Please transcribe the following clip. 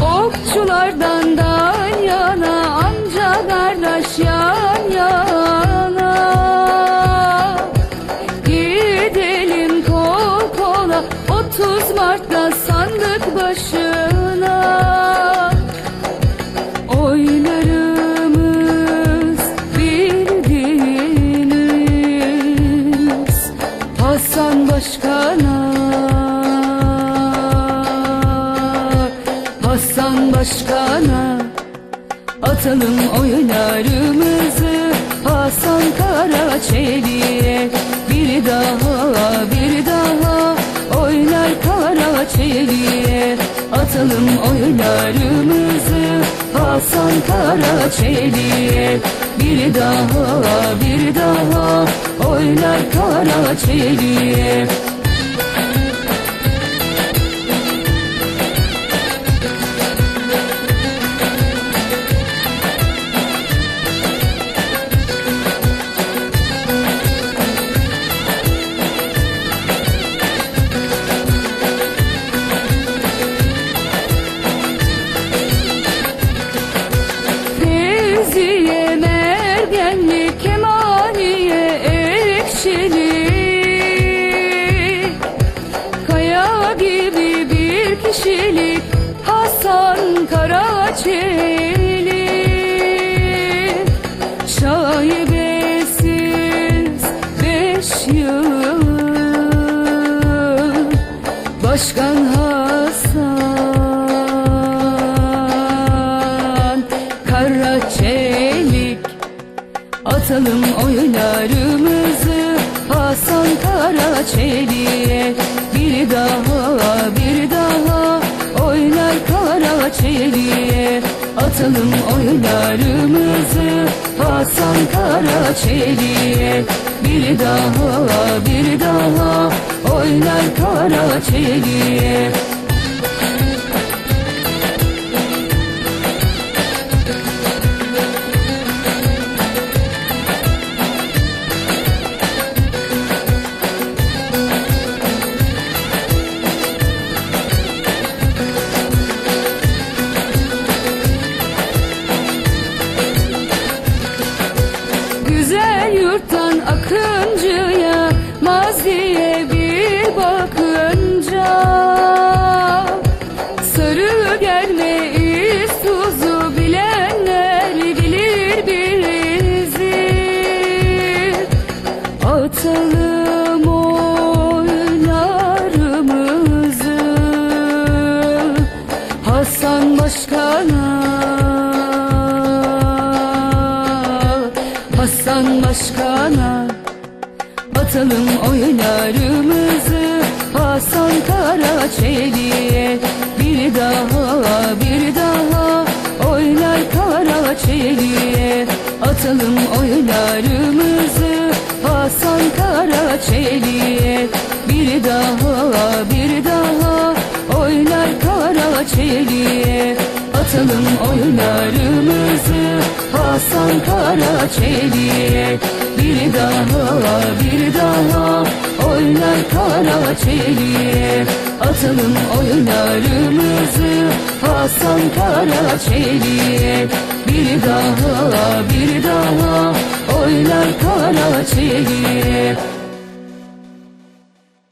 Okçulardan sandık başına. Oylarımız bildiğiniz Hasan Başkan'a. Hasan Başkan'a. Atalım oylarımızı Hasan Karaçeli'ye Bir daha Karaçeli'ye Atalım oylarımızı. Hasan Karaçeli'ye Bir daha bir daha Oylar Karaçeli'ye Fevziye, Mergenli, Kemaliye, Ekşili. Kaya gibi bir kişilik Hasan Karaçeli. Şaibesiz Hasan Karaçeli'ye Bir daha bir daha Oylar Karaçeli'ye Atalım oylarımızı Hasan Karaçeli'ye Bir daha bir daha Oylar Karaçeli'ye Güzel yurttan akıncıya Maziye bir bakınca. Sarı gelmeyiz tuzu bilenler bilir bizi Atalım oylarımızı Hasan Başkan'a Hasan Başkan'a. Atalım oylarımızı. Hasan Karaçeli'ye Bir daha bir daha. Oylar Karaçeli'ye. Atalım oylarımızı. Hasan Karaçeli'ye Bir daha bir daha. Oylar Karaçeli'ye. Atalım oylarımızı Hasan Karaçeli'ye Bir daha bir daha. Oylar Karaçeli'ye Atalım oylarımızı Hasan Karaçeli'ye Bir daha bir daha. Oylar Karaçeli'ye